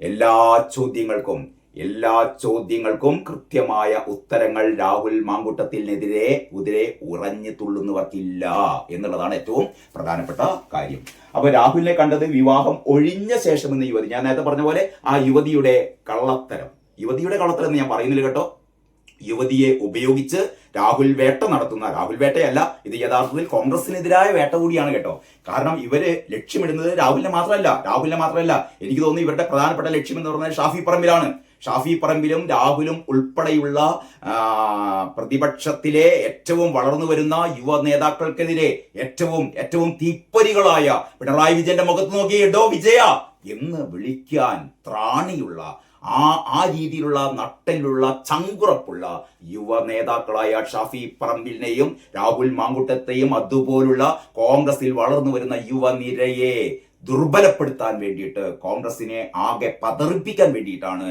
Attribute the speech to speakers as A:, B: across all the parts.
A: എല്ലാ ചോദ്യങ്ങൾക്കും എല്ലാ ചോദ്യങ്ങൾക്കും കൃത്യമായ ഉത്തരങ്ങൾ രാഹുൽ മാങ്കുട്ടത്തിനെതിരെ കുതിരെ ഉറഞ്ഞു തുള്ളുന്നവർക്കില്ല എന്നുള്ളതാണ് ഏറ്റവും പ്രധാനപ്പെട്ട കാര്യം. അപ്പൊ രാഹുലിനെ കണ്ടത് വിവാഹം ഒഴിഞ്ഞ ശേഷം എന്ന യുവതി. ഞാൻ നേരത്തെ പറഞ്ഞ പോലെ ആ യുവതിയുടെ കള്ളത്തരം. യുവതിയുടെ കള്ളത്തരം എന്ന് ഞാൻ പറയുന്നില്ല കേട്ടോ. യുവതിയെ ഉപയോഗിച്ച് രാഹുൽ വേട്ട നടത്തുന്ന രാഹുൽ വേട്ടയല്ല ഇത് യഥാർത്ഥത്തിൽ കോൺഗ്രസിനെതിരായ വേട്ട കൂടിയാണ് കേട്ടോ. കാരണം ഇവർ ലക്ഷ്യമിടുന്നത് രാഹുലിനെ മാത്രമല്ല രാഹുലിനെ മാത്രമല്ല. എനിക്ക് തോന്നുന്നു ഇവരുടെ പ്രധാനപ്പെട്ട ലക്ഷ്യം എന്ന് പറഞ്ഞാൽ ഷാഫി പറമ്പിലാണ്. ഷാഫി പറമ്പിലും രാഹുലും ഉൾപ്പെടെയുള്ള പ്രതിപക്ഷത്തിലെ ഏറ്റവും വളർന്നു വരുന്ന യുവ നേതാക്കൾക്കെതിരെ ഏറ്റവും ഏറ്റവും തീപ്പൊരികളായ പിണറായി വിജയന്റെ മുഖത്ത് നോക്കി എടോ വിജയ. എന്ന് വിളിക്കാൻ ത്രാണിയുള്ള ആ ആ രീതിയിലുള്ള നട്ടലുള്ള ചങ്കുറപ്പുള്ള യുവ നേതാക്കളായ ഷാഫി പറമ്പിലിനെയും രാഹുൽ മാങ്കുട്ടത്തെയും അതുപോലുള്ള കോൺഗ്രസിൽ വളർന്നു വരുന്ന യുവനിരയെ ദുർബലപ്പെടുത്താൻ വേണ്ടിയിട്ട് കോൺഗ്രസിനെ ആകെ പതറിപ്പിക്കാൻ വേണ്ടിയിട്ടാണ്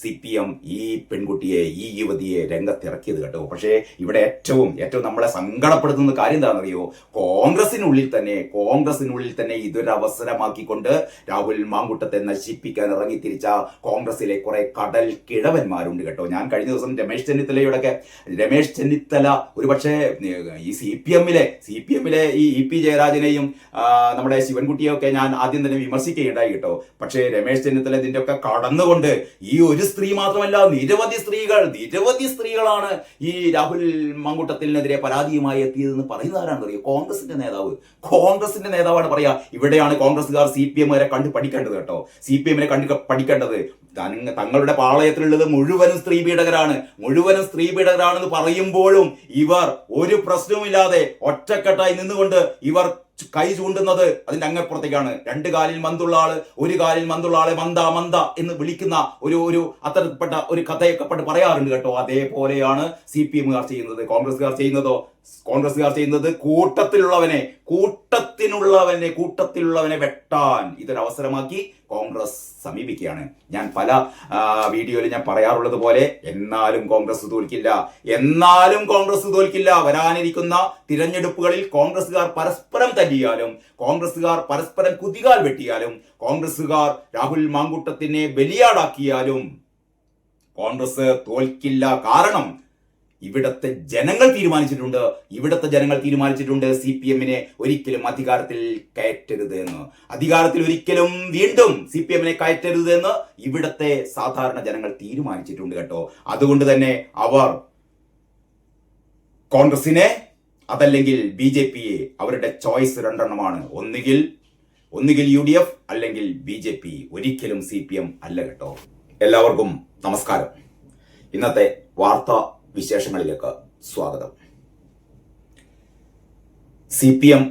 A: സി പി എം ഈ പെൺകുട്ടിയെ ഈ യുവതിയെ രംഗത്തിറക്കിയത് കേട്ടോ. പക്ഷേ ഇവിടെ ഏറ്റവും ഏറ്റവും നമ്മളെ സങ്കടപ്പെടുത്തുന്ന കാര്യം എന്താണെന്നറിയോ? കോൺഗ്രസിനുള്ളിൽ തന്നെ കോൺഗ്രസിനുള്ളിൽ തന്നെ ഇതൊരവസരമാക്കിക്കൊണ്ട് രാഹുൽ മാങ്കുട്ടത്തെ നശിപ്പിക്കാൻ ഇറങ്ങി തിരിച്ച കോൺഗ്രസിലെ കുറെ കടൽ കിഴവന്മാരുണ്ട് കേട്ടോ. ഞാൻ കഴിഞ്ഞ ദിവസം രമേശ് ചെന്നിത്തലയുടെയൊക്കെ രമേശ് ചെന്നിത്തല ഒരുപക്ഷെ ഈ സി പി എമ്മിലെ സി പി എമ്മിലെ ഈ ഇ പി ജയരാജനെയും നമ്മുടെ ശിവൻകുട്ടിയെയൊക്കെ ഞാൻ ആദ്യം തന്നെ വിമർശിക്കുകയുണ്ടായി കേട്ടോ. പക്ഷേ രമേശ് ചെന്നിത്തല ഇതിന്റെ ഒക്കെ കടന്നുകൊണ്ട് ഈ ഒരു സ്ത്രീ മാത്രമല്ല നിരവധി സ്ത്രീകൾ നിരവധി സ്ത്രീകളാണ് ഈ രാഹുൽ മങ്കുട്ടത്തിനെതിരെ പരാതിയുമായി എത്തിയതെന്ന് പറയുന്ന ആരാണെന്ന് അറിയോ കോൺഗ്രസിന്റെ നേതാവ്. കോൺഗ്രസിന്റെ നേതാവാണ് പറയാ ഇവിടെയാണ് കോൺഗ്രസ്സുകാർ സി പി എമ്മുകാരെ കണ്ട് പഠിക്കേണ്ടത് കേട്ടോ. സി പി എമ്മിനെ കണ്ട് പഠിക്കേണ്ടത്. തങ്ങളുടെ പാളയത്തിലുള്ളത് മുഴുവനും സ്ത്രീ പീഡകരാണ്. മുഴുവനും സ്ത്രീ പീഡകരാണെന്ന് പറയുമ്പോഴും ഇവർ ഒരു പ്രശ്നവുമില്ലാതെ ഒറ്റക്കെട്ടായി നിന്നുകൊണ്ട് ഇവർ കൈ ചൂണ്ടുന്നത് അതിന്റെ അങ്ങപ്പുറത്തേക്കാണ് രണ്ട് കാലിൽ മന്തുള്ള ആൾ ഒരു കാലിൽ മന്തുള്ള ആളെ മന്ദ മന്ദ എന്ന് വിളിക്കുന്ന ഒരു ഒരു അത്തരപ്പെട്ട ഒരു കഥയൊക്കെ പറയാറുണ്ട് കേട്ടോ. അതേപോലെയാണ് സി പി എമ്മുകാർ ചെയ്യുന്നത്. കോൺഗ്രസ്സുകാർ ചെയ്യുന്നതോ കോൺഗ്രസ്സുകാർ ചെയ്യുന്നത് കൂട്ടത്തിലുള്ളവനെ കൂട്ടത്തിനുള്ളവനെ കൂട്ടത്തിലുള്ളവനെ വെട്ടാൻ ഇതൊരവസരമാക്കി കോൺഗ്രസ് സമീപിക്കുകയാണ്. ഞാൻ പല വീഡിയോയിൽ ഞാൻ പറയാറുള്ളത് പോലെ എന്നാലും കോൺഗ്രസ് തോൽക്കില്ല. എന്നാലും കോൺഗ്രസ് തോൽക്കില്ല. വരാനിരിക്കുന്ന തിരഞ്ഞെടുപ്പുകളിൽ കോൺഗ്രസ്സുകാർ പരസ്പരം തല്ലിയാലും കോൺഗ്രസ്സുകാർ പരസ്പരം കുതികാൽ വെട്ടിയാലും കോൺഗ്രസ്സുകാർ രാഹുൽ മാങ്കൂട്ടത്തിനെ ബലിയാടാക്കിയാലും കോൺഗ്രസ് തോൽക്കില്ല. കാരണം ഇവിടത്തെ ജനങ്ങൾ തീരുമാനിച്ചിട്ടുണ്ട്. ഇവിടത്തെ ജനങ്ങൾ തീരുമാനിച്ചിട്ടുണ്ട്. സി പി എമ്മിനെ ഒരിക്കലും അധികാരത്തിൽ കയറ്റരുത് എന്ന്. അധികാരത്തിൽ ഒരിക്കലും വീണ്ടും സി പി എമ്മിനെ കയറ്റരുത് എന്ന് ഇവിടത്തെ സാധാരണ ജനങ്ങൾ തീരുമാനിച്ചിട്ടുണ്ട് കേട്ടോ. അതുകൊണ്ട് തന്നെ അവർ കോൺഗ്രസിനെ അതല്ലെങ്കിൽ ബി ജെ പിയെ അവരുടെ ചോയ്സ് രണ്ടെണ്ണമാണ്. ഒന്നുകിൽ ഒന്നുകിൽ യു ഡി എഫ് അല്ലെങ്കിൽ ബി ജെ പി. ഒരിക്കലും സി പി എം അല്ല കേട്ടോ. എല്ലാവർക്കും നമസ്കാരം. ഇന്നത്തെ വാർത്താ വിശേഷങ്ങളിലേക്ക് സ്വാഗതം. സി പി എം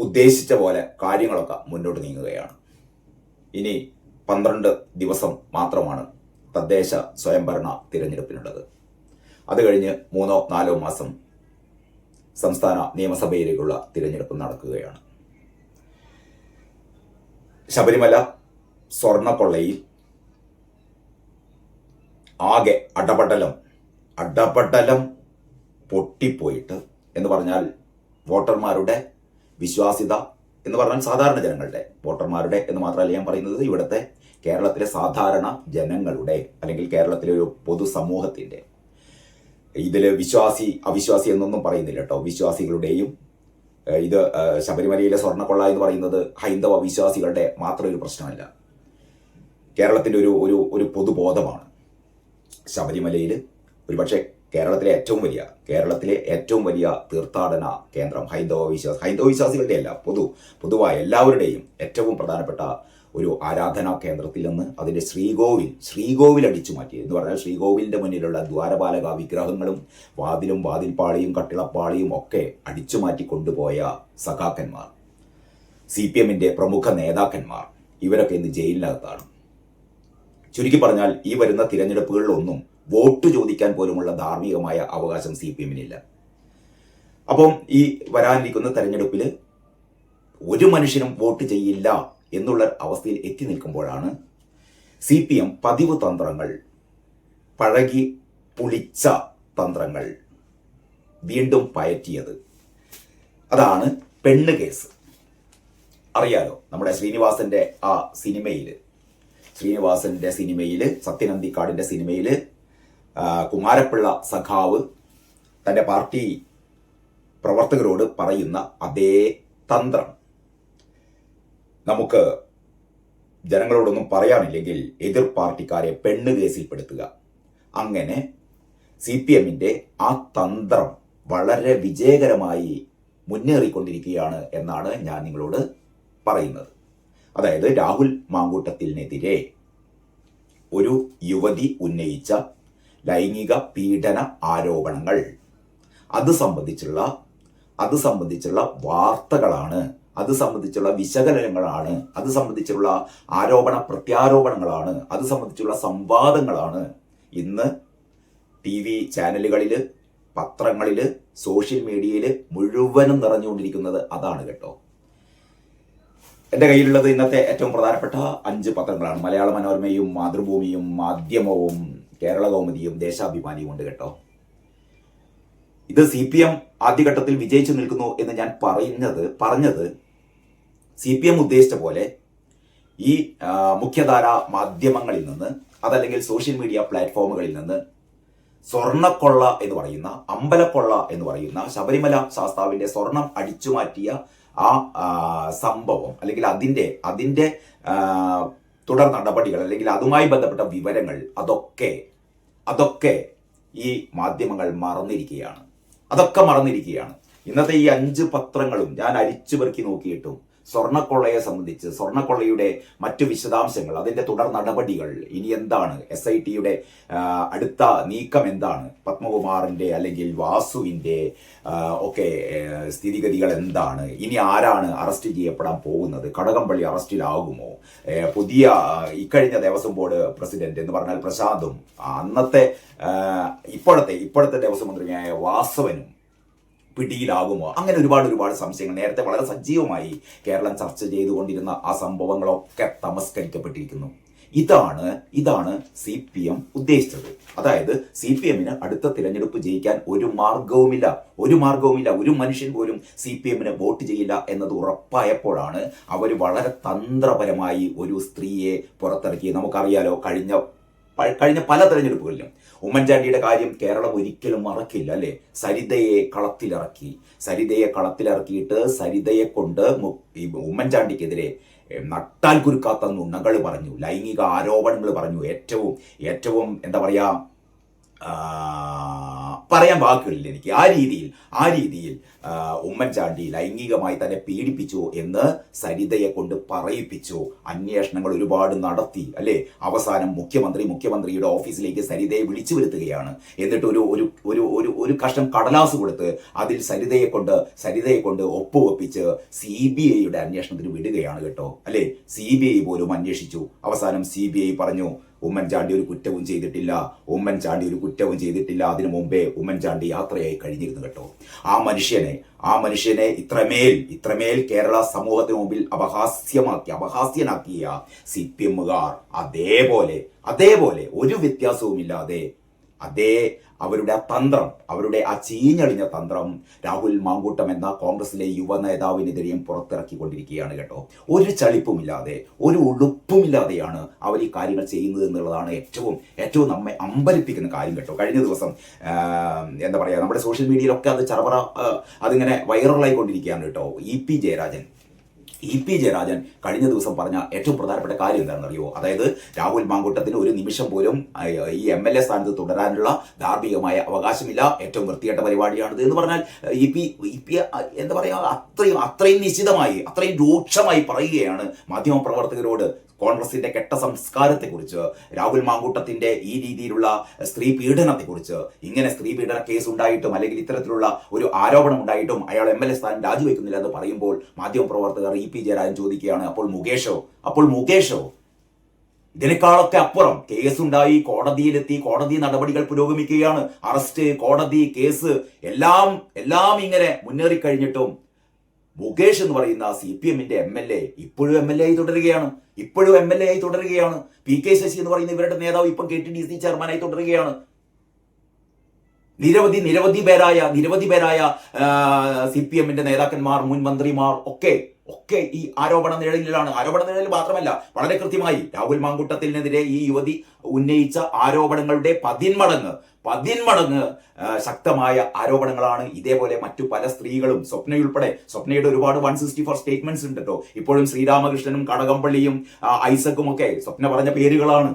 A: ഉദ്ദേശിച്ച പോലെ കാര്യങ്ങളൊക്കെ മുന്നോട്ട് നീങ്ങുകയാണ്. ഇനി പന്ത്രണ്ട് ദിവസം മാത്രമാണ് തദ്ദേശ സ്വയംഭരണ തിരഞ്ഞെടുപ്പിനുള്ളത്. അത് കഴിഞ്ഞ് മൂന്നോ നാലോ മാസം സംസ്ഥാന നിയമസഭയിലേക്കുള്ള തിരഞ്ഞെടുപ്പ് നടക്കുകയാണ്. ശബരിമല സ്വർണക്കൊള്ളയിൽ ആകെ അടപടലം. അടപടലം പൊട്ടിപ്പോയിട്ട് എന്ന് പറഞ്ഞാൽ വോട്ടർമാരുടെ വിശ്വാസ്യത എന്ന് പറഞ്ഞാൽ സാധാരണ ജനങ്ങളുടെ വോട്ടർമാരുടെ എന്ന് മാത്രമല്ല ഞാൻ പറയുന്നത് ഇവിടുത്തെ കേരളത്തിലെ സാധാരണ ജനങ്ങളുടെ അല്ലെങ്കിൽ കേരളത്തിലെ ഒരു പൊതുസമൂഹത്തിന്റെ. ഇതിൽ വിശ്വാസി അവിശ്വാസി എന്നൊന്നും പറയുന്നില്ല കേട്ടോ. വിശ്വാസികളുടെയും ഇത് ശബരിമലയിലെ സ്വർണക്കൊള്ള എന്ന് പറയുന്നത് ഹൈന്ദവ വിശ്വാസികളുടെ മാത്രം ഒരു പ്രശ്നമല്ല. കേരളത്തിന്റെ ഒരു ഒരു ഒരു പൊതുബോധമാണ്. ശബരിമലയിൽ ഒരുപക്ഷെ കേരളത്തിലെ ഏറ്റവും വലിയ കേരളത്തിലെ ഏറ്റവും വലിയ തീർത്ഥാടന കേന്ദ്രം ഹൈന്ദവ വിശ്വാസ ഹൈന്ദവ വിശ്വാസികളുടെ അല്ല പൊതു പൊതുവായ എല്ലാവരുടെയും ഏറ്റവും പ്രധാനപ്പെട്ട ഒരു ആരാധനാ കേന്ദ്രത്തിൽ നിന്ന് അതിന്റെ ശ്രീകോവിൽ ശ്രീകോവിൽ അടിച്ചു മാറ്റി. എന്ന് പറഞ്ഞാൽ ശ്രീകോവിലിന്റെ മുന്നിലുള്ള ദ്വാരപാലക വിഗ്രഹങ്ങളും വാതിലും വാതിൽപ്പാളിയും കട്ടിളപ്പാളിയും ഒക്കെ അടിച്ചു മാറ്റി കൊണ്ടുപോയ സഖാക്കന്മാർ സി പി എമ്മിന്റെ പ്രമുഖ നേതാക്കന്മാർ. ഇവരൊക്കെ ഇന്ന് ജയിലിനകത്താണ്. ചുരുക്കി പറഞ്ഞാൽ ഈ വരുന്ന തിരഞ്ഞെടുപ്പുകളിലൊന്നും വോട്ട് ചോദിക്കാൻ പോലുമുള്ള ധാർമ്മികമായ അവകാശം സി പി എമ്മിനില്ല. അപ്പം ഈ വരാനിരിക്കുന്ന തെരഞ്ഞെടുപ്പിൽ ഒരു മനുഷ്യനും വോട്ട് ചെയ്യില്ല എന്നുള്ള അവസ്ഥയിൽ എത്തി നിൽക്കുമ്പോഴാണ് സി പി എം പതിവ് തന്ത്രങ്ങൾ പഴകി പുളിച്ച തന്ത്രങ്ങൾ വീണ്ടും പയറ്റിയത്. അതാണ് പെണ്ണ് കേസ്. അറിയാലോ നമ്മുടെ ശ്രീനിവാസന്റെ ആ സിനിമയിൽ ശ്രീനിവാസന്റെ സിനിമയിൽ സത്യനന്ദിക്കാടിന്റെ സിനിമയിൽ കുമാരപ്പിള്ള സഖാവ് തന്റെ പാർട്ടി പ്രവർത്തകരോട് പറയുന്ന അതേ തന്ത്രം. നമുക്ക് ജനങ്ങളോടൊന്നും പറയാനില്ലെങ്കിൽ എതിർ പാർട്ടിക്കാരെ പെണ്ണ് കേസിൽപ്പെടുത്തുക. അങ്ങനെ സി പി എമ്മിന്റെ ആ തന്ത്രം വളരെ വിജയകരമായി മുന്നേറിക്കൊണ്ടിരിക്കുകയാണ് എന്നാണ് ഞാൻ നിങ്ങളോട് പറയുന്നത്. അതായത് രാഹുൽ മാങ്കൂട്ടത്തിനെതിരെ ഒരു യുവതി ഉന്നയിച്ച ലൈംഗിക പീഡന ആരോപണങ്ങൾ. അത് സംബന്ധിച്ചുള്ള അത് സംബന്ധിച്ചുള്ള വാർത്തകളാണ് അത് സംബന്ധിച്ചുള്ള വിശകലനങ്ങളാണ് അത് സംബന്ധിച്ചുള്ള ആരോപണ പ്രത്യാരോപണങ്ങളാണ് അത് സംബന്ധിച്ചുള്ള സംവാദങ്ങളാണ് ഇന്ന് ടി വി ചാനലുകളിൽ പത്രങ്ങളിൽ സോഷ്യൽ മീഡിയയിൽ മുഴുവനും നിറഞ്ഞുകൊണ്ടിരിക്കുന്നത് അതാണ് കേട്ടോ. എന്റെ കയ്യിലുള്ളത് ഇന്നത്തെ ഏറ്റവും പ്രധാനപ്പെട്ട അഞ്ച് പത്രങ്ങളാണ്. മലയാള മനോരമയും മാതൃഭൂമിയും മാധ്യമവും കേരള കൗമുദിയും ദേശാഭിമാനിയും ഉണ്ട് കേട്ടോ. ഇത് സി പി എം ആദ്യഘട്ടത്തിൽ വിജയിച്ചു നിൽക്കുന്നു എന്ന് ഞാൻ പറയുന്നത് പറഞ്ഞത് സി പി എം ഉദ്ദേശിച്ച പോലെ ഈ മുഖ്യധാര മാധ്യമങ്ങളിൽ നിന്ന് അതല്ലെങ്കിൽ സോഷ്യൽ മീഡിയ പ്ലാറ്റ്ഫോമുകളിൽ നിന്ന് സ്വർണക്കൊള്ള എന്ന് പറയുന്ന അമ്പലക്കൊള്ള എന്ന് പറയുന്ന ശബരിമല ശാസ്താവിന്റെ സ്വർണം അടിച്ചു മാറ്റിയ ആ സംഭവം അല്ലെങ്കിൽ അതിന്റെ അതിന്റെ തുടർ നടപടികൾ അല്ലെങ്കിൽ അതുമായി ബന്ധപ്പെട്ട വിവരങ്ങൾ അതൊക്കെ അതൊക്കെ ഈ മാധ്യമങ്ങൾ മറന്നിരിക്കുകയാണ്. അതൊക്കെ മറന്നിരിക്കുകയാണ്. ഇന്നത്തെ ഈ അഞ്ച് പത്രങ്ങളും ഞാൻ അരിച്ചു പെറുക്കി നോക്കിയിട്ടും സ്വർണക്കൊള്ളയെ സംബന്ധിച്ച് സ്വർണക്കൊള്ളയുടെ മറ്റു വിശദാംശങ്ങൾ അതിന്റെ തുടർ നടപടികൾ ഇനി എന്താണ്? എസ് ഐ ടിയുടെ അടുത്ത നീക്കം എന്താണ്? പത്മകുമാറിന്റെ അല്ലെങ്കിൽ വാസുവിന്റെ ഒക്കെ സ്ഥിതിഗതികൾ എന്താണ്? ഇനി ആരാണ് അറസ്റ്റ് ചെയ്യപ്പെടാൻ പോകുന്നത്? കടകംപള്ളി അറസ്റ്റിലാകുമോ? പുതിയ ഇക്കഴിഞ്ഞ ദേവസ്വം ബോർഡ് പ്രസിഡന്റ് എന്ന് പറഞ്ഞാൽ പ്രശാന്തും അന്നത്തെ ഇപ്പോഴത്തെ ഇപ്പോഴത്തെ ദേവസ്വം മന്ത്രിയായ വാസവനും പിടിയിലാകുമോ? അങ്ങനെ ഒരുപാട് ഒരുപാട് സംശയങ്ങൾ. നേരത്തെ വളരെ സജീവമായി കേരളം ചർച്ച ചെയ്തുകൊണ്ടിരുന്ന ആ സംഭവങ്ങളൊക്കെ തമസ്കരിക്കപ്പെട്ടിരിക്കുന്നു. ഇതാണ് ഇതാണ് സി പി എം ഉദ്ദേശിച്ചത്. അതായത് സി പി എമ്മിന് അടുത്ത തിരഞ്ഞെടുപ്പ് ജയിക്കാൻ ഒരു മാർഗവുമില്ല ഒരു മാർഗവുമില്ല ഒരു മനുഷ്യൻ പോലും സി പി എമ്മിന് വോട്ട് ചെയ്യില്ല എന്നത് ഉറപ്പായപ്പോഴാണ് അവർ വളരെ തന്ത്രപരമായി ഒരു സ്ത്രീയെ പുറത്തിറക്കി. നമുക്കറിയാലോ കഴിഞ്ഞ കഴിഞ്ഞ പല തെരഞ്ഞെടുപ്പുകളിലും ഉമ്മൻചാണ്ടിയുടെ കാര്യം കേരളം ഒരിക്കലും മറക്കില്ല അല്ലെ? സരിതയെ കളത്തിലിറക്കി സരിതയെ കളത്തിലിറക്കിയിട്ട് സരിതയെ കൊണ്ട് ഉമ്മൻചാണ്ടിക്കെതിരെ നട്ടാൽ കുരുക്കാത്ത നുണകൾ പറഞ്ഞു ലൈംഗിക ആരോപണങ്ങൾ പറഞ്ഞു. ഏറ്റവും ഏറ്റവും എന്താ പറയാ ആ, പറയാൻ വാക്കുകളില്ല എനിക്ക്. ആ രീതിയിൽ ആ രീതിയിൽ ഉമ്മൻചാണ്ടി ലൈംഗികമായി തന്നെ പീഡിപ്പിച്ചു എന്ന് സരിതയെ കൊണ്ട് പറയിപ്പിച്ചു. അന്വേഷണങ്ങൾ ഒരുപാട് നടത്തി അല്ലേ? അവസാനം മുഖ്യമന്ത്രി മുഖ്യമന്ത്രിയുടെ ഓഫീസിലേക്ക് സരിതയെ വിളിച്ചു വരുത്തുകയാണ്. എന്നിട്ട് ഒരു ഒരു ഒരു ഒരു കഷ്ണം കടലാസ് കൊടുത്ത് അതിൽ സരിതയെ കൊണ്ട് സരിതയെ കൊണ്ട് ഒപ്പുവെപ്പിച്ച് സി ബി ഐയുടെ അന്വേഷണത്തിന് വിടുകയാണ് കേട്ടോ. അല്ലേ? സി ബി ഐ പോലും അന്വേഷിച്ചു. അവസാനം സി ബി ഐ പറഞ്ഞു ഉമ്മൻചാണ്ടി ഒരു കുറ്റവും ചെയ്തിട്ടില്ല. ഉമ്മൻചാണ്ടി ഒരു കുറ്റവും ചെയ്തിട്ടില്ല. അതിനു മുമ്പേ ഉമ്മൻചാണ്ടി യാത്രയായി കഴിഞ്ഞിരുന്നു കേട്ടോ. ആ മനുഷ്യനെ ആ മനുഷ്യനെ ഇത്രമേൽ ഇത്രമേൽ കേരള സമൂഹത്തിന് മുമ്പിൽ അപഹാസ്യമാക്കി അപഹാസ്യനാക്കിയ സി പി എമ്മുകാർ അതേപോലെ അതേപോലെ ഒരു വ്യത്യാസവുമില്ലാതെ അതേ അവരുടെ ആ തന്ത്രം അവരുടെ ആ ചീഞ്ഞളിഞ്ഞ തന്ത്രം രാഹുൽ മാങ്കൂട്ടം എന്ന കോൺഗ്രസിലെ യുവ നേതാവിനെതിരെയും പുറത്തിറക്കിക്കൊണ്ടിരിക്കുകയാണ് കേട്ടോ. ഒരു ചളിപ്പുമില്ലാതെ ഒരു ഉളുപ്പുമില്ലാതെയാണ് അവർ ഈ കാര്യങ്ങൾ ചെയ്യുന്നത് എന്നുള്ളതാണ് ഏറ്റവും ഏറ്റവും നമ്മെ അമ്പരിപ്പിക്കുന്ന കാര്യം കേട്ടോ. കഴിഞ്ഞ ദിവസം എന്താ പറയുക നമ്മുടെ സോഷ്യൽ മീഡിയയിലൊക്കെ അത് ചറവറ അതിങ്ങനെ വൈറലായിക്കൊണ്ടിരിക്കുകയാണ് കേട്ടോ. E P Jayarajan. E P Jayarajan കഴിഞ്ഞ ദിവസം പറഞ്ഞ ഏറ്റവും പ്രധാനപ്പെട്ട കാര്യം എന്താണെന്നറിയോ? അതായത് രാഹുൽ മാങ്കൂട്ടത്തിന് ഒരു നിമിഷം പോലും ഈ എം എൽ എ സ്ഥാനത്ത് തുടരാനുള്ള ധാർമ്മികമായ അവകാശമില്ല. ഏറ്റവും വൃത്തികെട്ട പരിപാടിയാണിത് എന്ന് പറഞ്ഞാൽ ഇ പി ഇ പി എന്താ പറയുക അത്രയും അത്രയും നിശ്ചിതമായി അത്രയും രൂക്ഷമായി പറയുകയാണ് മാധ്യമപ്രവർത്തകരോട്. കോൺഗ്രസിന്റെ കെട്ട സംസ്കാരത്തെക്കുറിച്ച് രാഹുൽ മാങ്കൂട്ടത്തിന്റെ ഈ രീതിയിലുള്ള സ്ത്രീ പീഡനത്തെക്കുറിച്ച് ഇങ്ങനെ സ്ത്രീ പീഡന കേസ് ഉണ്ടായിട്ടും അല്ലെങ്കിൽ ഇത്തരത്തിലുള്ള ഒരു ആരോപണം ഉണ്ടായിട്ടും അയാൾ എം എൽ എ സ്ഥാനം രാജിവെക്കുന്നില്ല എന്ന് പറയുമ്പോൾ മാധ്യമപ്രവർത്തകർ ഇ പി ജയരാജൻ ചോദിക്കുകയാണ് അപ്പോൾ മുകേഷോ? അപ്പോൾ മുകേഷോ? ഇതിനേക്കാളൊക്കെ അപ്പുറം കേസുണ്ടായി കോടതിയിലെത്തി കോടതി നടപടികൾ പുരോഗമിക്കുകയാണ്. അറസ്റ്റ് കോടതി കേസ് എല്ലാം എല്ലാം ഇങ്ങനെ മുന്നേറിക്കഴിഞ്ഞിട്ടും മുകേഷ് എന്ന് പറയുന്ന സി പി എമ്മിന്റെ എം എൽ എ ഇപ്പോഴും എം എൽ എ ആയി തുടരുകയാണ്. ഇപ്പോഴും എം എൽ എ ആയി തുടരുകയാണ്. പി കെ ശശി എന്ന് പറയുന്ന ഇവരുടെ നേതാവ് ഇപ്പം കെ ടി ഡി സി ചെയർമാനായി തുടരുകയാണ്. നിരവധി നിരവധി പേരായ നിരവധി പേരായ സി പി എമ്മിന്റെ നേതാക്കന്മാർ മുൻ മന്ത്രിമാർ ഒക്കെ ഒക്കെ ഈ ആരോപണ നിഴലിലാണ്. ആരോപണ നിഴലിൽ മാത്രമല്ല വളരെ കൃത്യമായി രാഹുൽ മാങ്കുട്ടത്തിനെതിരെ ഈ യുവതി ഉന്നയിച്ച ആരോപണങ്ങളുടെ പതിന്മടങ്ങ് പതിന്മടങ്ങ് ശക്തമായ ആരോപണങ്ങളാണ് ഇതേപോലെ മറ്റു പല സ്ത്രീകളും സ്വപ്നയുൾപ്പെടെ സ്വപ്നയുടെ ഒരുപാട് വൺ സിക്സ്റ്റി ഫോർ സ്റ്റേറ്റ്മെന്റ്സ് ഉണ്ട് കേട്ടോ ഇപ്പോഴും ശ്രീരാമകൃഷ്ണനും കടകംപള്ളിയും ഐസക്കും ഒക്കെ സ്വപ്ന പറഞ്ഞ പേരുകളാണ്.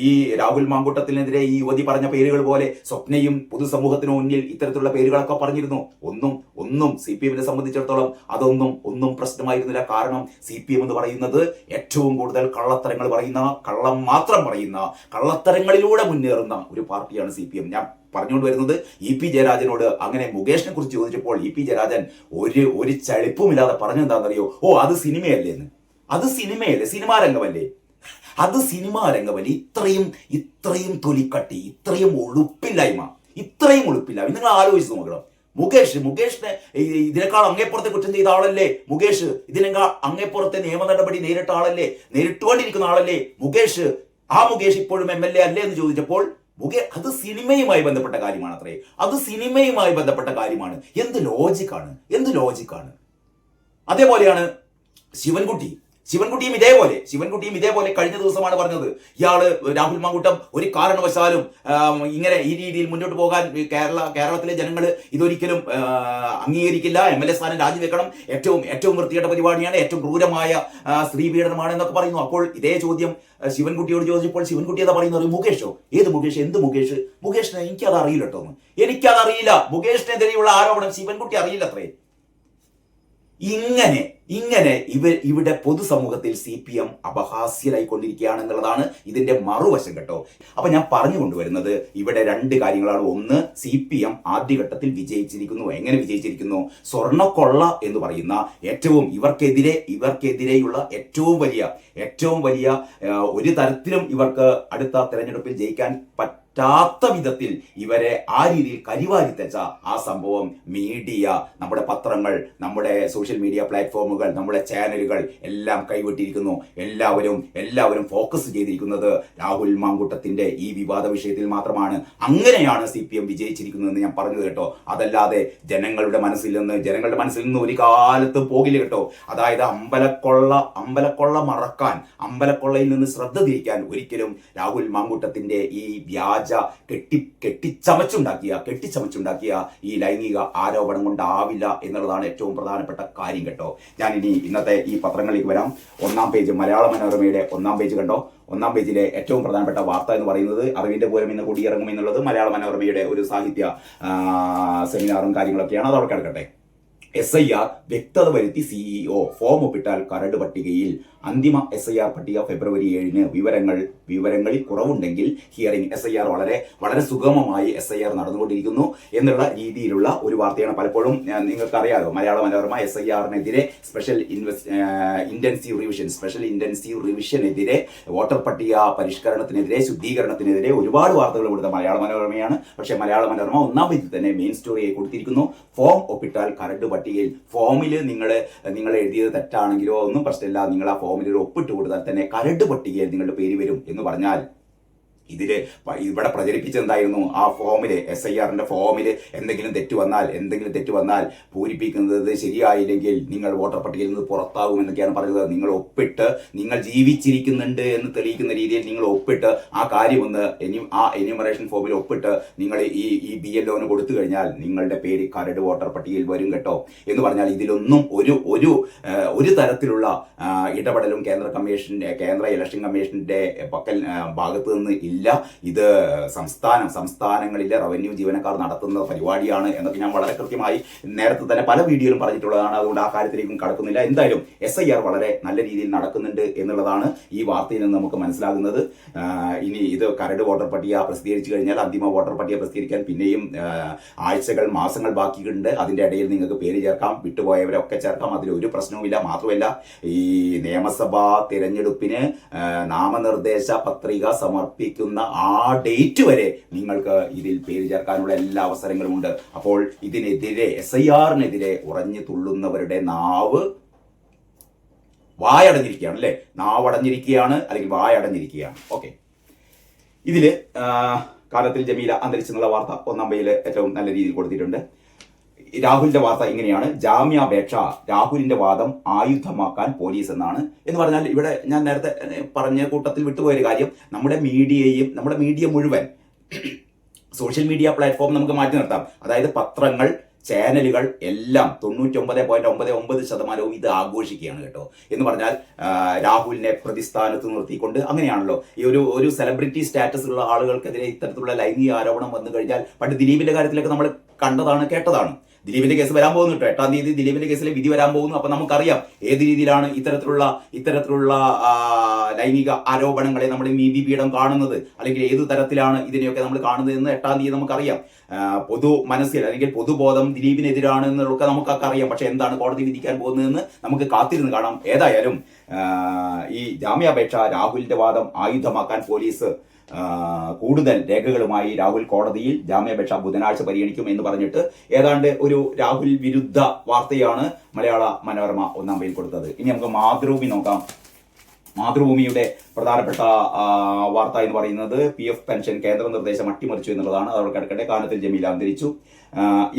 A: ഈ രാഹുൽ മാങ്കൂട്ടത്തിനെതിരെ ഈ യുവതി പറഞ്ഞ പേരുകൾ പോലെ സ്വപ്നയും പൊതുസമൂഹത്തിനു മുന്നിൽ ഇത്തരത്തിലുള്ള പേരുകളൊക്കെ പറഞ്ഞിരുന്നു. ഒന്നും ഒന്നും സി പി എമ്മിനെ സംബന്ധിച്ചിടത്തോളം അതൊന്നും ഒന്നും പ്രശ്നമായിരുന്നില്ല. കാരണം സി പി എം എന്ന് പറയുന്നത് ഏറ്റവും കൂടുതൽ കള്ളത്തരങ്ങൾ പറയുന്ന കള്ളം മാത്രം പറയുന്ന കള്ളത്തരങ്ങളിലൂടെ മുന്നേറുന്ന ഒരു പാർട്ടിയാണ് സി പി എം. ഞാൻ പറഞ്ഞുകൊണ്ട് വരുന്നത് ഇ പി ജയരാജനോട്. അങ്ങനെ മുകേഷിനെ കുറിച്ച് ചോദിച്ചപ്പോൾ ഇ പി ജയരാജൻ ഒരു ഒരു ചളിപ്പുമില്ലാതെ പറഞ്ഞെന്താണെന്നറിയോ? ഓ അത് സിനിമയല്ലേ എന്ന്. അത് സിനിമയല്ലേ? സിനിമാ രംഗമല്ലേ? അത് സിനിമാ രംഗമല്ല ഇത്രയും ഇത്രയും തൊലിക്കട്ടി ഇത്രയും ഒഴുപ്പില്ലായ്മ ഇത്രയും ഒഴുപ്പില്ലായ്മ നിങ്ങൾ ആലോചിച്ച് നോക്കണം. മുകേഷ് മുകേഷിനെ ഇതിനേക്കാൾ അങ്ങേപ്പുറത്തെ കുറ്റം ചെയ്ത ആളല്ലേ? മുകേഷ് ഇതിനേക്കാൾ അങ്ങേപ്പുറത്തെ നിയമ നടപടി നേരിട്ട ആളല്ലേ? നേരിട്ടുകൊണ്ടിരിക്കുന്ന ആളല്ലേ? മുകേഷ് ആ മുകേഷ് ഇപ്പോഴും എം എൽ എ അല്ലേ എന്ന് ചോദിച്ചപ്പോൾ അത് സിനിമയുമായി ബന്ധപ്പെട്ട കാര്യമാണ് അത്രേ അത് സിനിമയുമായി ബന്ധപ്പെട്ട കാര്യമാണ്. എന്ത് ലോജിക്കാണ് എന്ത് ലോജിക്കാണ് അതേപോലെയാണ് ശിവൻകുട്ടി. ശിവൻകുട്ടിയും ഇതേപോലെ ശിവൻകുട്ടിയും ഇതേപോലെ കഴിഞ്ഞ ദിവസമാണ് പറഞ്ഞത്. ഇയാൾ രാഹുൽ മാങ്കൂട്ടം ഒരു കാരണവശാലും ഇങ്ങനെ ഈ രീതിയിൽ മുന്നോട്ട് പോകാൻ കേരള കേരളത്തിലെ ജനങ്ങൾ ഇതൊരിക്കലും അംഗീകരിക്കില്ല. എം എൽ എ സ്ഥാനം രാജിവെക്കണം. ഏറ്റവും ഏറ്റവും വൃത്തികെട്ട പരിപാടിയാണ്. ഏറ്റവും ക്രൂരമായ സ്ത്രീ പീഡനമാണ് എന്നൊക്കെ പറയുന്നു. അപ്പോൾ ഇതേ ചോദ്യം ശിവൻകുട്ടിയോട് ചോദിച്ചപ്പോൾ ശിവൻകുട്ടി എന്താ പറയുന്നത്? മുകേഷോ? ഏത് മുകേഷ്? എന്ത് മുകേഷ്? മുകേഷിനെ എനിക്കത് അറിയില്ല കേട്ടോ എന്ന്. എനിക്കതറിയില്ല. മുകേഷിനെതിരെയുള്ള ആരോപണം ശിവൻകുട്ടി അറിയില്ല അത്രേ ഇങ്ങനെ ഇങ്ങനെ ഇവ ഇവിടെ പൊതുസമൂഹത്തിൽ സി പി എം അപഹാസ്യരായിക്കൊണ്ടിരിക്കുകയാണ് എന്നുള്ളതാണ് ഇതിന്റെ മറുവശം കേട്ടോ. അപ്പൊ ഞാൻ പറഞ്ഞു കൊണ്ടുവരുന്നത് ഇവിടെ രണ്ട് കാര്യങ്ങളാണ്. ഒന്ന് സി പി എം ആദ്യഘട്ടത്തിൽ വിജയിച്ചിരിക്കുന്നു. എങ്ങനെ വിജയിച്ചിരിക്കുന്നു? സ്വർണക്കൊള്ള എന്ന് പറയുന്ന ഏറ്റവും ഇവർക്കെതിരെ ഇവർക്കെതിരെയുള്ള ഏറ്റവും വലിയ ഏറ്റവും വലിയ ഒരു തരത്തിലും ഇവർക്ക് അടുത്ത തെരഞ്ഞെടുപ്പിൽ ജയിക്കാൻ പറ്റാത്ത വിധത്തിൽ ഇവരെ ആ രീതിയിൽ കരിവാരി തെച്ച ആ സംഭവം മീഡിയ നമ്മുടെ പത്രങ്ങൾ നമ്മുടെ സോഷ്യൽ മീഡിയ പ്ലാറ്റ്ഫോമുകൾ നമ്മുടെ ചാനലുകൾ എല്ലാം കൈവിട്ടിരിക്കുന്നു എല്ലാവരും എല്ലാവരും ഫോക്കസ് ചെയ്തിരിക്കുന്നത് രാഹുൽ മാങ്കൂട്ടത്തിന്റെ ഈ വിവാദ വിഷയത്തിൽ മാത്രമാണ്. അങ്ങനെയാണ് സി പി എം വിജയിച്ചിരിക്കുന്നതെന്ന് ഞാൻ പറഞ്ഞു കേട്ടോ. അതല്ലാതെ ജനങ്ങളുടെ മനസ്സിൽ നിന്ന് ജനങ്ങളുടെ മനസ്സിൽ നിന്ന് ഒരു കാലത്ത് പോകില്ല കേട്ടോ. അതായത് അമ്പലക്കൊള്ള അമ്പലക്കൊള്ള മറക്കാൻ അമ്പലക്കൊള്ളയിൽ നിന്ന് ശ്രദ്ധ തിരിക്കാൻ ഒരിക്കലും രാഹുൽ മാങ്കൂട്ടത്തിന്റെ ഈ വ്യാജ കെട്ടി കെട്ടിച്ചമച്ചുണ്ടാക്കിയ കെട്ടിച്ചമച്ചുണ്ടാക്കിയ ഈ ലൈംഗിക ആരോപണം കൊണ്ടാവില്ല എന്നുള്ളതാണ് ഏറ്റവും പ്രധാനപ്പെട്ട കാര്യം കേട്ടോ. ഞാൻ ഇനി ഇന്നത്തെ ഈ പത്രങ്ങളിലേക്ക് വരാം. ഒന്നാം പേജ് മലയാള മനോരമയുടെ ഒന്നാം പേജ് കണ്ടോ? ഒന്നാം പേജിലെ ഏറ്റവും പ്രധാനപ്പെട്ട വാർത്ത എന്ന് പറയുന്നത് അറിവിന്റെ പൂരം ഇന്ന് കൂടിയിറങ്ങും എന്നുള്ളത് മലയാള മനോരമയുടെ ഒരു സാഹിത്യ സെമിനാറും കാര്യങ്ങളൊക്കെയാണ്. അതവിടെ കിടക്കട്ടെ. എസ് ഐ ആർ വ്യക്തത വരുത്തി സിഇഒ ഫോം ഒപ്പിട്ടാൽ കരട് പട്ടികയിൽ അന്തിമ എസ് ഐ ആർ പട്ടിക ഫെബ്രുവരി ഏഴിന് വിവരങ്ങൾ വിവരങ്ങളിൽ കുറവുണ്ടെങ്കിൽ ഹിയറിംഗ് എസ് ഐ ആർ വളരെ വളരെ സുഗമമായി എസ് ഐ ആർ നടന്നുകൊണ്ടിരിക്കുന്നു എന്നുള്ള രീതിയിലുള്ള ഒരു വാർത്തയാണ് പലപ്പോഴും നിങ്ങൾക്കറിയാമോ Malayala Manorama S I ആറിനെതിരെ special invest intensive revision special intensive റിവിഷനെതിരെ voter പട്ടിക പരിഷ്കരണത്തിനെതിരെ ശുദ്ധീകരണത്തിനെതിരെ ഒരുപാട് വാർത്തകൾ കൊടുത്ത മലയാള മനോരമയാണ്. പക്ഷേ മലയാള മനോരമ ഒന്നാം വിധി തന്നെ മെയിൻ സ്റ്റോറിയായി കൊടുത്തിരിക്കുന്നു. ഫോം ഒപ്പിട്ടാൽ കരട് പട്ടികയിൽ ഫോമിൽ നിങ്ങൾ നിങ്ങൾ എഴുതിയത് തെറ്റാണെങ്കിലോ ഒന്നും പ്രശ്നമില്ല. നിങ്ങൾ ആ ഫോമിൽ ഒരു ഒപ്പിട്ട് കൊടുത്താൽ തന്നെ കരട് പട്ടികയിൽ നിങ്ങളുടെ പേര് വരും എന്ന് പറഞ്ഞാൽ ഇതിൽ ഇവിടെ പ്രചരിപ്പിച്ചെന്തായിരുന്നു ആ ഫോമിൽ എസ് ഐ ആറിന്റെ ഫോമിൽ എന്തെങ്കിലും തെറ്റ് വന്നാൽ എന്തെങ്കിലും തെറ്റ് വന്നാൽ പൂരിപ്പിക്കുന്നത് ശരിയായില്ലെങ്കിൽ നിങ്ങൾ വോട്ടർ പട്ടികയിൽ നിന്ന് പുറത്താകും എന്നൊക്കെയാണ് പറയുന്നത് നിങ്ങൾ ഒപ്പിട്ട് നിങ്ങൾ ജീവിച്ചിരിക്കുന്നുണ്ട് എന്ന് തെളിയിക്കുന്ന രീതിയിൽ നിങ്ങൾ ഒപ്പിട്ട് ആ കാര്യം ഒന്ന് എനി ആ എന്യൂമറേഷൻ ഫോമിൽ ഒപ്പിട്ട് നിങ്ങൾ ഈ ഈ ബി എൽ കൊടുത്തു കഴിഞ്ഞാൽ നിങ്ങളുടെ പേര് കരട് വോട്ടർ പട്ടികയിൽ വരും കേട്ടോ. എന്ന് പറഞ്ഞാൽ ഇതിലൊന്നും ഒരു ഒരു ഒരു തരത്തിലുള്ള ഇടപെടലും കേന്ദ്ര കമ്മീഷന്റെ കേന്ദ്ര ഇലക്ഷൻ കമ്മീഷന്റെ പക്കൽ ഭാഗത്ത് നിന്ന് ഇല്ല. ഇത് സംസ്ഥാനം സംസ്ഥാനങ്ങളിലെ റവന്യൂ ജീവനക്കാർ നടത്തുന്ന പരിപാടിയാണ് എന്നൊക്കെ ഞാൻ വളരെ കൃത്യമായി നേരത്തെ തന്നെ പല വീഡിയോയിലും പറഞ്ഞിട്ടുള്ളതാണ്. അതുകൊണ്ട് ആ കാര്യത്തിലേക്കും കടക്കുന്നില്ല. എന്തായാലും എസ് ഐ ആർ വളരെ നല്ല രീതിയിൽ നടക്കുന്നുണ്ട് എന്നുള്ളതാണ് ഈ വാർത്തയിൽ നിന്ന് നമുക്ക് മനസ്സിലാകുന്നത്. ഇനി ഇത് കരട് വോട്ടർ പട്ടിക പ്രസിദ്ധീകരിച്ചു കഴിഞ്ഞാൽ അന്തിമ വോട്ടർ പട്ടിക പ്രസിദ്ധീകരിക്കാൻ പിന്നെയും ആഴ്ചകൾ മാസങ്ങൾ ബാക്കിയുണ്ട്. അതിന്റെ ഇടയിൽ നിങ്ങൾക്ക് പേര് ചേർക്കാം വിട്ടുപോയവരൊക്കെ ചേർക്കാം. അതിൽ ഒരു പ്രശ്നവുമില്ല. മാത്രമല്ല ഈ നിയമസഭാ തിരഞ്ഞെടുപ്പിന് നാമനിർദ്ദേശ പത്രിക സമർപ്പിക്കുന്ന ആ ഡേറ്റ് വരെ നിങ്ങൾക്ക് ഇതിൽ പേര് ചേർക്കാനുള്ള എല്ലാ അവസരങ്ങളും ഉണ്ട്. അപ്പോൾ ഇതിനെതിരെ എസ് ഐ ആറിനെതിരെ ഉറഞ്ഞു തുള്ളുന്നവരുടെ നാവ് വായടഞ്ഞിരിക്കുകയാണ് അല്ലേ? നാവടഞ്ഞിരിക്കുകയാണ് അല്ലെങ്കിൽ വായടഞ്ഞിരിക്കുകയാണ്. ഓക്കെ ഇതിൽ കാലത്തിൽ ജമീല അന്തരിച്ചെന്നുള്ള വാർത്ത ഒന്നാം പേയിൽ ഏറ്റവും നല്ല രീതിയിൽ കൊടുത്തിട്ടുണ്ട്. രാഹുലിന്റെ വാർത്ത ഇങ്ങനെയാണ്. ജാമ്യാപേക്ഷ രാഹുലിന്റെ വാദം ആയുധമാക്കാൻ പോലീസ് എന്നാണ് എന്ന് പറഞ്ഞാൽ ഇവിടെ ഞാൻ നേരത്തെ പറഞ്ഞ കൂട്ടത്തിൽ വിട്ടുപോയൊരു കാര്യം നമ്മുടെ മീഡിയയും നമ്മുടെ മീഡിയ മുഴുവൻ സോഷ്യൽ മീഡിയ പ്ലാറ്റ്ഫോം നമുക്ക് മാറ്റി നിർത്താം. അതായത് പത്രങ്ങൾ ചാനലുകൾ എല്ലാം തൊണ്ണൂറ്റൊമ്പത് പോയിന്റ് ഒമ്പത് ഒമ്പത് ശതമാനവും ഇത് ആഘോഷിക്കുകയാണ് കേട്ടോ. എന്ന് പറഞ്ഞാൽ രാഹുലിനെ പ്രതിസ്ഥാനത്ത് നിർത്തിക്കൊണ്ട് അങ്ങനെയാണല്ലോ. ഈ ഒരു ഒരു സെലിബ്രിറ്റി സ്റ്റാറ്റസ് ഉള്ള ആളുകൾക്കെതിരെ ഇത്തരത്തിലുള്ള ലൈംഗിക ആരോപണം വന്നു കഴിഞ്ഞാൽ പണ്ട് ദിലീപിന്റെ കാര്യത്തിലൊക്കെ നമ്മൾ കണ്ടതാണ് കേട്ടതാണ്. ദിലീപിന്റെ കേസ് വരാൻ പോകുന്നു കേട്ടോ. എട്ടാം തീയതി ദിലീപിന്റെ കേസിൽ വിധി വരാൻ പോകുന്നു. അപ്പൊ നമുക്കറിയാം ഏത് രീതിയിലാണ് ഇത്തരത്തിലുള്ള ഇത്തരത്തിലുള്ള ലൈംഗിക ആരോപണങ്ങളെ നമ്മൾ നീതിപീഠം കാണുന്നത്? അല്ലെങ്കിൽ ഏത് തരത്തിലാണ് ഇതിനെയൊക്കെ നമ്മൾ കാണുന്നത് എന്ന് എട്ടാം തീയതി നമുക്കറിയാം. പൊതു മനസ്സിൽ അല്ലെങ്കിൽ പൊതുബോധം ദിലീപിനെതിരാണ് എന്നുള്ളതൊക്കെ നമുക്കൊക്കെ അറിയാം. പക്ഷെ എന്താണ് കോടതി വിധിക്കാൻ പോകുന്നതെന്ന് നമുക്ക് കാത്തിരുന്ന് കാണാം. ഏതായാലും ഈ ജാമ്യാപേക്ഷ രാഹുലിന്റെ വാദം ആയുധമാക്കാൻ പോലീസ് കൂടുതൽ രേഖകളുമായി രാഹുൽ കോടതിയിൽ ജാമ്യാപേക്ഷ ബുധനാഴ്ച പരിഗണിക്കും എന്ന് പറഞ്ഞിട്ട് ഏതാണ്ട് ഒരു രാഹുൽ വിരുദ്ധ വാർത്തയാണ് മലയാള മനോരമ ഒന്നാം പേരിൽ കൊടുത്തത്. ഇനി നമുക്ക് മാതൃഭൂമി നോക്കാം. മാതൃഭൂമിയുടെ പ്രധാനപ്പെട്ട വാർത്ത എന്ന് പറയുന്നത് പി എഫ് പെൻഷൻ കേന്ദ്ര നിർദ്ദേശം അട്ടിമറിച്ചു എന്നുള്ളതാണ്. അതോടെ കിടക്കട്ടെ കാനത്തിൽ ജമീൽ അന്തരിച്ചു.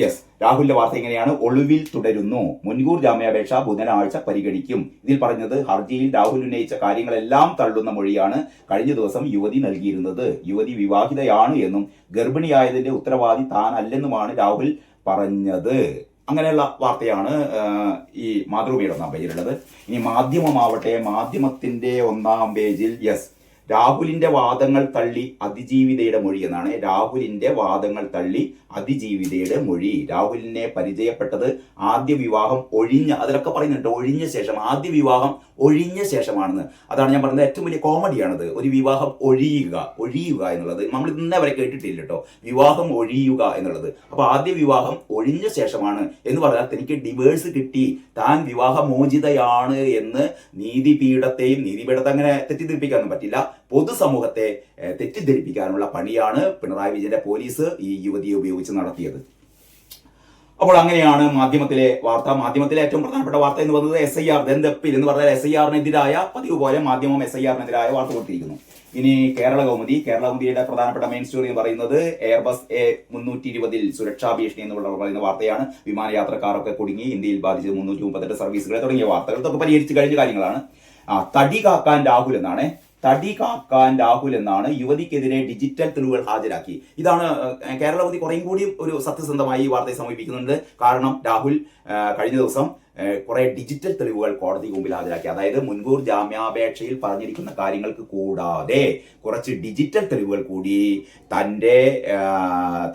A: യെസ് രാഹുലിന്റെ വാർത്ത എങ്ങനെയാണ് ഒളിവിൽ തുടരുന്നു. മുൻകൂർ ജാമ്യാപേക്ഷ ബുധനാഴ്ച പരിഗണിക്കും. ഇതിൽ പറഞ്ഞത് ഹർജിയിൽ രാഹുൽ ഉന്നയിച്ച കാര്യങ്ങളെല്ലാം തള്ളുന്ന മൊഴിയാണ് കഴിഞ്ഞ ദിവസം യുവതി നൽകിയിരുന്നത്. യുവതി വിവാഹിതയാണ് എന്നും ഗർഭിണിയായതിന്റെ ഉത്തരവാദി താനല്ലെന്നുമാണ് രാഹുൽ പറഞ്ഞത്. അങ്ങനെയുള്ള വാർത്തയാണ് ഈ മാതൃഭൂമിയുടെ ഒന്നാം പേജിലുള്ളത് ഇനി മാധ്യമമാവട്ടെ മാധ്യമത്തിന്റെ ഒന്നാം പേജിൽ യെസ് രാഹുലിന്റെ വാദങ്ങൾ തള്ളി അതിജീവിതയുടെ മൊഴി എന്നാണ്. രാഹുലിന്റെ വാദങ്ങൾ തള്ളി അതിജീവിതയുടെ മൊഴി. രാഹുലിനെ പരിചയപ്പെട്ടത് ആദ്യ വിവാഹം ഒഴിഞ്ഞ അതിലൊക്കെ പറയുന്നുണ്ട് ഒഴിഞ്ഞ ശേഷം ആദ്യ വിവാഹം ഒഴിഞ്ഞ ശേഷമാണെന്ന്. അതാണ് ഞാൻ പറയുന്നത് ഏറ്റവും വലിയ കോമഡിയാണത്. ഒരു വിവാഹം ഒഴിയുക ഒഴിയുക എന്നുള്ളത്. നമ്മൾ ഇന്നേ വരെ കേട്ടിട്ടില്ല കേട്ടോ. വിവാഹം ഒഴിയുക എന്നുള്ളത്. അപ്പൊ ആദ്യ വിവാഹം ഒഴിഞ്ഞ ശേഷമാണ് എന്ന് പറഞ്ഞാൽ തനിക്ക് ഡിവേഴ്സ് കിട്ടി. താൻ വിവാഹമോചിതയാണ് എന്ന് നീതിപീഠത്തെയും നീതിപീഠത്തെ അങ്ങനെ തെറ്റിദ്ധരിപ്പിക്കാനൊന്നും പറ്റില്ല. പൊതുസമൂഹത്തെ തെറ്റിദ്ധരിപ്പിക്കാനുള്ള പണിയാണ് പിണറായി വിജയന്റെ പോലീസ് ഈ യുവതിയെ ഉപയോഗിച്ച് നടത്തിയത്. അപ്പോൾ അങ്ങനെയാണ് മാധ്യമത്തിലെ വാർത്ത. മാധ്യമത്തിലെ ഏറ്റവും പ്രധാനപ്പെട്ട വാർത്ത എന്ന് പറയുന്നത് എസ് ഐ ആർ ദന്തപ്പിൽ എന്ന് പറഞ്ഞാൽ എസ് ഐ ആറിനെതിരായ പതിവ് പോലെ മാധ്യമം എസ് ഐ ആറിനെതിരായ വാർത്ത കൊടുത്തിരിക്കുന്നു. ഇനി കേരള കൗമുദി കേരള കൗമുദിയുടെ പ്രധാനപ്പെട്ട മെയിൻ സ്റ്റോറി എന്ന് പറയുന്നത് എയർബസ് എ മുന്നൂറ്റി ഇരുപതിൽ സുരക്ഷാ ഭീഷണി എന്ന് പറയുന്ന വാർത്തയാണ്. വിമാനയാത്രക്കാരൊക്കെ കുടുങ്ങി ഇന്ത്യയിൽ ബാധിച്ചത് മുന്നൂറ്റി മുപ്പത്തെട്ട് സർവീസുകളെ തുടങ്ങിയ വാർത്തകൾ ഇതൊക്കെ പരിഹരിച്ചു കഴിഞ്ഞ കാര്യങ്ങളാണ്. ആ തടി കാക്കാൻ രാഹുൽ എന്നാണ് തടി കാക്കാൻ രാഹുൽ എന്നാണ് യുവതിക്കെതിരെ ഡിജിറ്റൽ തെളിവുകൾ ഹാജരാക്കി. ഇതാണ് കേരളവതി കുറേ കൂടി ഒരു സത്യസന്ധമായി ഈ വാർത്തയെ സമീപിക്കുന്നുണ്ട്. കാരണം രാഹുൽ കഴിഞ്ഞ ദിവസം കുറെ ഡിജിറ്റൽ തെളിവുകൾ കോടതി മുമ്പിൽ ഹാജരാക്കി. അതായത് മുൻകൂർ ജാമ്യാപേക്ഷയിൽ പറഞ്ഞിരിക്കുന്ന കാര്യങ്ങൾക്ക് കൂടാതെ കുറച്ച് ഡിജിറ്റൽ തെളിവുകൾ കൂടി തന്റെ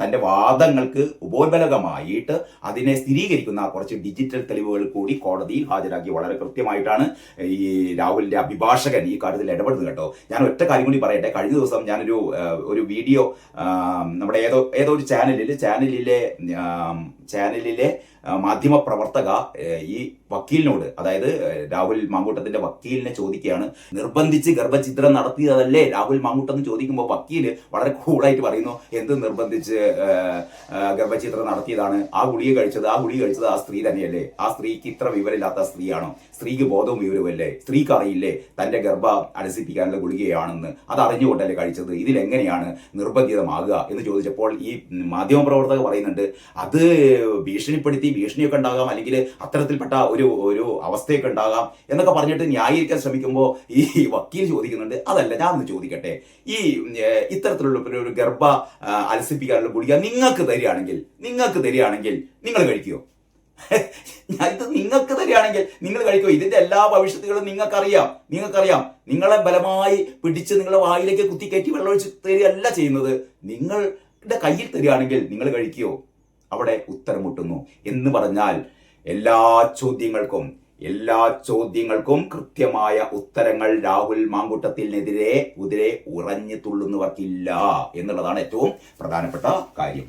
A: തന്റെ വാദങ്ങൾക്ക് ഉപോത്ബലകമായിട്ട് അതിനെ സ്ഥിരീകരിക്കുന്ന കുറച്ച് ഡിജിറ്റൽ തെളിവുകൾ കൂടി കോടതിയിൽ ഹാജരാക്കി. വളരെ കൃത്യമായിട്ടാണ് ഈ രാഹുലിന്റെ അഭിഭാഷകൻ ഈ കാര്യത്തിൽ ഇടപെടുന്നത് കേട്ടോ. ഞാൻ ഒറ്റ കാര്യം കൂടി പറയട്ടെ. കഴിഞ്ഞ ദിവസം ഞാനൊരു ഒരു വീഡിയോ നമ്മുടെ ഏതോ ഏതോ ഒരു ചാനലിൽ ചാനലിലെ ചാനലിലെ മാധ്യമപ്രവർത്തക മാധ്യമ പ്രവർത്തക ഈ വക്കീലിനോട് അതായത് രാഹുൽ മാങ്കൂട്ടത്തിന്റെ വക്കീലിനെ ചോദിക്കുകയാണ്. നിർബന്ധിച്ച് ഗർഭചിത്രം നടത്തിയതല്ലേ രാഹുൽ മാങ്കൂട്ടം എന്ന് ചോദിക്കുമ്പോൾ വക്കീൽ വളരെ കൂളായിട്ട് പറയുന്നു എന്ത് നിർബന്ധിച്ച് ഗർഭചിത്രം നടത്തിയതാണ്? ആ ഗുളിക കഴിച്ചത് ആ ഗുളിക കഴിച്ചത് ആ സ്ത്രീ തന്നെയല്ലേ? ആ സ്ത്രീക്ക് ഇത്ര വിവരമില്ലാത്ത സ്ത്രീയാണോ? സ്ത്രീക്ക് ബോധവും വിവരമല്ലേ സ്ത്രീക്ക് അറിയില്ലേ തന്റെ ഗർഭ അലസിപ്പിക്കാനുള്ള ഗുളികയാണെന്ന്? അത് അറിഞ്ഞുകൊണ്ടല്ലേ കഴിച്ചത്? ഇതിലെങ്ങനെയാണ് നിർബന്ധിതമാകുക? എന്ന് ചോദിച്ചപ്പോൾ ഈ മാധ്യമ പ്രവർത്തകർ പറയുന്നുണ്ട് അത് ഭീഷണിപ്പെടുത്തി ഭീഷണിയൊക്കെ ഉണ്ടാകാം അല്ലെങ്കിൽ അത്തരത്തിൽപ്പെട്ട ഒരു ഒരു അവസ്ഥയൊക്കെ ഉണ്ടാകാം എന്നൊക്കെ പറഞ്ഞിട്ട് ന്യായീകരിക്കാൻ ശ്രമിക്കുമ്പോൾ ഈ വക്കീൽ ചോദിക്കുന്നുണ്ട്. അതല്ല ഞാൻ ഒന്ന് ചോദിക്കട്ടെ. ഈ ഇത്തരത്തിലുള്ള ഒരു- ഗർഭ അലസിപ്പിക്കാനുള്ള ഗുളിക നിങ്ങൾക്ക് തരികയാണെങ്കിൽ നിങ്ങൾക്ക് തരികയാണെങ്കിൽ നിങ്ങൾ കഴിക്കുമോ ഇത് നിങ്ങൾക്ക് തരികയാണെങ്കിൽ നിങ്ങൾ കഴിക്കുമോ ഇതിന്റെ എല്ലാ ഭവിഷ്യത്തുകളും നിങ്ങൾക്കറിയാം നിങ്ങൾക്കറിയാം. നിങ്ങളെ ബലമായി പിടിച്ച് നിങ്ങളെ വായിലേക്ക് കുത്തി കുത്തിക്കയറ്റി വെള്ളമൊഴിച്ച് തരികയല്ല ചെയ്യുന്നത്. നിങ്ങളുടെ കയ്യിൽ തരികയാണെങ്കിൽ നിങ്ങൾ കഴിക്കുമോ അവിടെ ഉത്തരം മുട്ടുന്നു എന്ന് പറഞ്ഞാൽ എല്ലാ ചോദ്യങ്ങൾക്കും എല്ലാ ചോദ്യങ്ങൾക്കും കൃത്യമായ ഉത്തരങ്ങൾ രാഹുൽ മാങ്കൂട്ടത്തിനെതിരെ കുതിരെ ഉറഞ്ഞു തുള്ളുന്നവർക്കില്ല എന്നുള്ളതാണ് ഏറ്റവും പ്രധാനപ്പെട്ട കാര്യം.